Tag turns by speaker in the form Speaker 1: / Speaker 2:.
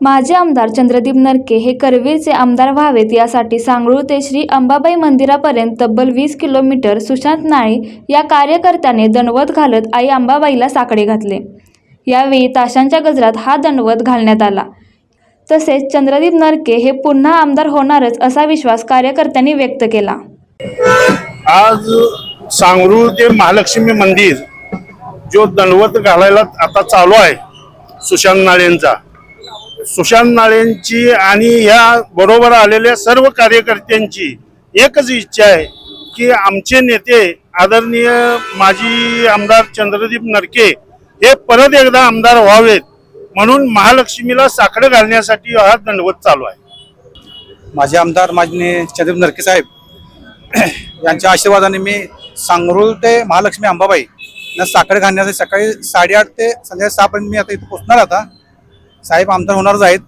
Speaker 1: माजी आमदार चंद्रदीप नरके हे करवीरचे आमदार व्हावेत यासाठी सांगळू ते श्री अंबाबाई मंदिरापर्यंत तब्बल वीस किलोमीटर सुशांत नाळे या कार्यकर्त्याने दणवत घालत आई अंबाबाईला साकडे घातले. यावेळी ताशांच्या गजरात हा दणवत घालण्यात आला. तसेच चंद्रदीप नरके हे पुन्हा आमदार होणारच असा विश्वास कार्यकर्त्यांनी व्यक्त केला.
Speaker 2: आज सांगरूळ ते महालक्ष्मी मंदिर जो दणवत घालायला आता चालू आहे सुशांत नाळेंचा. सुशांत नाळेंची आणि या बरोबर आलेल्या सर्व कार्यकर्त्यांची एकच इच्छा आहे की आमचे नेते आदरणीय माजी आमदार चंद्रदीप नरके हे परत एकदा आमदार व्हावेत म्हणून महालक्ष्मीला साकडं घालण्यासाठी हा दंडवत चालू आहे.
Speaker 3: माझे आमदार माझे चंद्रदीप नरके साहेब यांच्या आशीर्वादाने मी सांगरूळ ते महालक्ष्मी अंबाबाई यांना साखर घालण्यासाठी सकाळी साडेआठ ते संध्याकाळी सहापर्यंत मी आता इथे पोचणार आता. साहेब आमदार होणारच आहेत